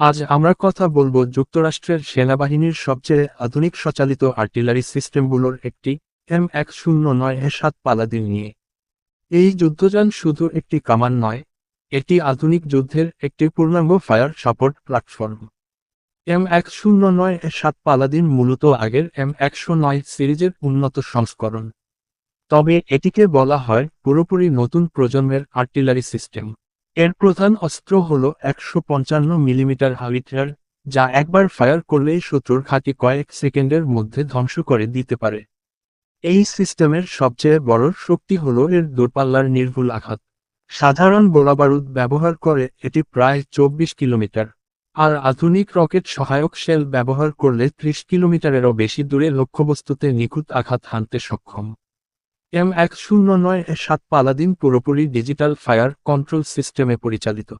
আজ আমরা কথা বলব যুক্তরাষ্ট্রের সেনাবাহিনীর সবচেয়ে আধুনিক সচালিত আর্টিলারি সিস্টেমগুলোর একটি, এম এক শূন্য নয় এ সাত পালাদিন নিয়ে। এই যুদ্ধযান শুধু একটি কামান নয়, এটি আধুনিক যুদ্ধের একটি পূর্ণাঙ্গ ফায়ার সাপোর্ট প্ল্যাটফর্ম। এম এক শূন্য নয় এ সাত পালাদিন মূলত আগের এম একশো নয় সিরিজের উন্নত সংস্করণ। তবে এটিকে বলা হয় পুরোপুরি নতুন প্রজন্মের আর্টিলারি সিস্টেম। এর প্রধান অস্ত্র হল একশো পঞ্চান্ন মিলিমিটার হাবিটার যা একবার ফায়ার করলেই শত্রুর ঘাঁটি কয়েক সেকেন্ডের মধ্যে ধ্বংস করে দিতে পারে। এই সিস্টেমের সবচেয়ে বড় শক্তি হল এর দূরপাল্লার নির্ভুল আঘাত। সাধারণ গোলাবারুদ ব্যবহার করে এটি প্রায় চব্বিশ কিলোমিটার, আর আধুনিক রকেট সহায়ক শেল ব্যবহার করলে ত্রিশ কিলোমিটারেরও বেশি দূরে লক্ষ্যবস্তুতে নিখুঁত আঘাত হানতে সক্ষম। এম এক শূন্য নয় সাত পালাদিন পুরোপুরি ডিজিটাল ফায়ার কন্ট্রোল সিস্টেমে পরিচালিত।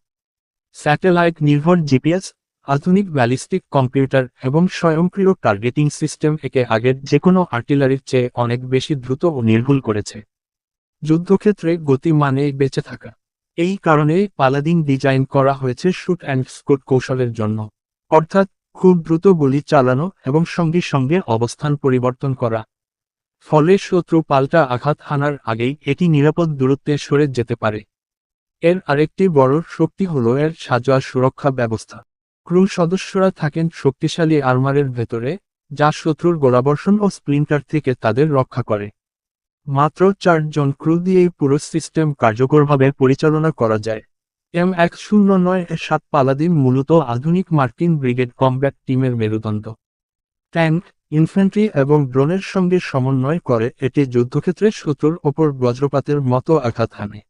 স্যাটেলাইট নির্ভর জিপিএস, আধুনিক ব্যালিস্টিক কম্পিউটার এবং স্বয়ংক্রিয় টার্গেটিং সিস্টেম একে আগের যে কোনো আর্টিলারির চেয়ে অনেক বেশি দ্রুত ও নির্ভুল করেছে। যুদ্ধক্ষেত্রে গতি মানে বেঁচে থাকা। এই কারণে পালাদিন ডিজাইন করা হয়েছে শুট অ্যান্ড স্কুট কৌশলের জন্য। অর্থাৎ খুব দ্রুত গুলি চালানো এবং সঙ্গে সঙ্গে অবস্থান পরিবর্তন করা। ফলে শত্রু পাল্টা আঘাত হানার আগেই এটি নিরাপদ দূরত্বে সরে যেতে পারে। এর আরেকটি বড় শক্তি হল এর সাজোয়া সুরক্ষা ব্যবস্থা। ক্রু সদস্যরা থাকেন শক্তিশালী আর্মারের ভেতরে, যা শত্রুর গোলাবর্ষণ ও স্প্লিন্টার থেকে তাদের রক্ষা করে। মাত্র চারজন ক্রু দিয়েই পুরো সিস্টেম কার্যকরভাবে পরিচালনা করা যায়। এম এক শূন্য নয় সাত পালাদিন মূলত আধুনিক মার্কিন ব্রিগেড কমব্যাট টিমের মেরুদণ্ড। ট্যাঙ্ক ইনফ্যান্ট্রি এবং ড্রোনের সঙ্গে সমন্বয় করে এটি যুদ্ধক্ষেত্রে শত্রুর ওপর বজ্রপাতের মতো আঘাত হানে।